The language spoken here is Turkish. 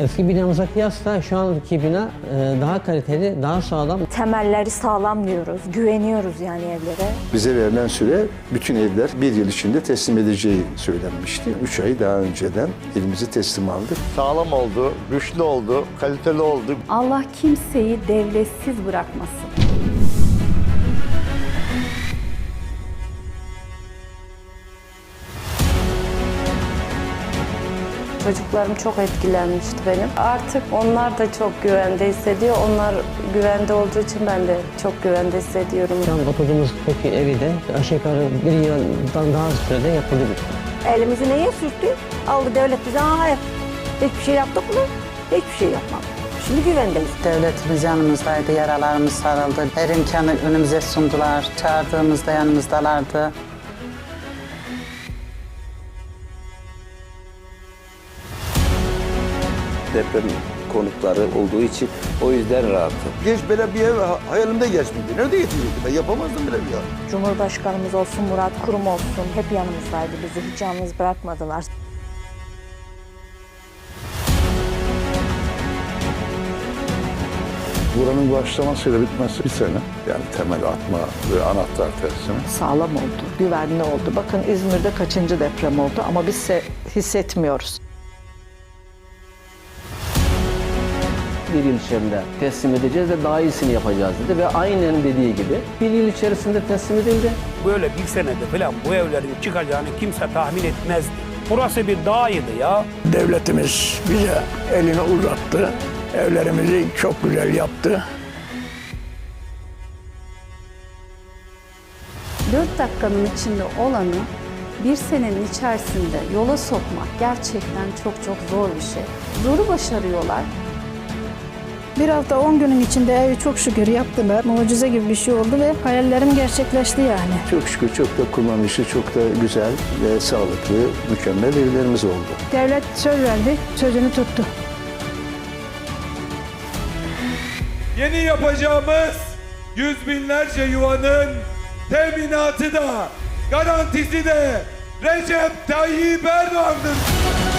Eski binamıza kıyasla şu anki bina e, daha kaliteli, daha sağlam. Temelleri sağlam diyoruz, güveniyoruz yani evlere. Bize verilen süre bütün evler bir yıl içinde teslim edeceği söylenmişti. Üç ay daha önceden elimizi teslim aldık. Sağlam oldu, güçlü oldu, kaliteli oldu. Allah kimseyi devletsiz bırakmasın. Çocuklarım çok etkilenmişti benim. Artık onlar da çok güvende hissediyor. Onlar güvende olduğu için ben de çok güvende hissediyorum. Şu an oturduğumuz TOKİ evi de aşağı yukarı bir yıldan daha az sürede yapıldı. Elimizi neye sürttük? Aldı devlet bize ev. Hiçbir şey yaptık mı? Hiçbir şey yapmadık. Şimdi güvendeyiz. Devletimiz yanımızdaydı, yaralarımız sarıldı. Her imkanı önümüze sundular. Çağırdığımızda yanımızdalardı. Deprem konutları olduğu için o yüzden rahatım. Genç böyle bir ev hayalimde geçmedi. Nerede getirecektim? Ben yapamazdım bile ya. Cumhurbaşkanımız olsun, Murat Kurum olsun hep yanımızdaydı. Bizi hiç yalnız bırakmadılar. Buranın başlamasıyla bitmesi bir sene. Yani temel atma ve anahtar tersimi. sağlam oldu, güvenli oldu. Bakın İzmir'de kaçıncı deprem oldu ama biz se- hissetmiyoruz. Bir yıl içerisinde teslim edeceğiz ve daha iyisini yapacağız dedi ve aynen dediği gibi bir yıl içerisinde teslim edildi. Böyle bir senede falan bu evlerin çıkacağını kimse tahmin etmezdi. Burası bir dağydı ya. Devletimiz bize elini uzattı. Evlerimizi çok güzel yaptı. 4 dakikanın içinde olanı bir senenin içerisinde yola sokmak gerçekten çok çok zor bir şey. Zoru başarıyorlar. Bir hafta 10 günün içinde evi çok şükür yaptılar. Mucize gibi bir şey oldu ve hayallerim gerçekleşti yani. Çok şükür çok da kullanışlı, çok da güzel ve sağlıklı, mükemmel evlerimiz oldu. Devlet söz verdi, sözünü tuttu. Yeni yapacağımız yüz binlerce yuvanın teminatı da garantisi de Recep Tayyip Erdoğan'dır.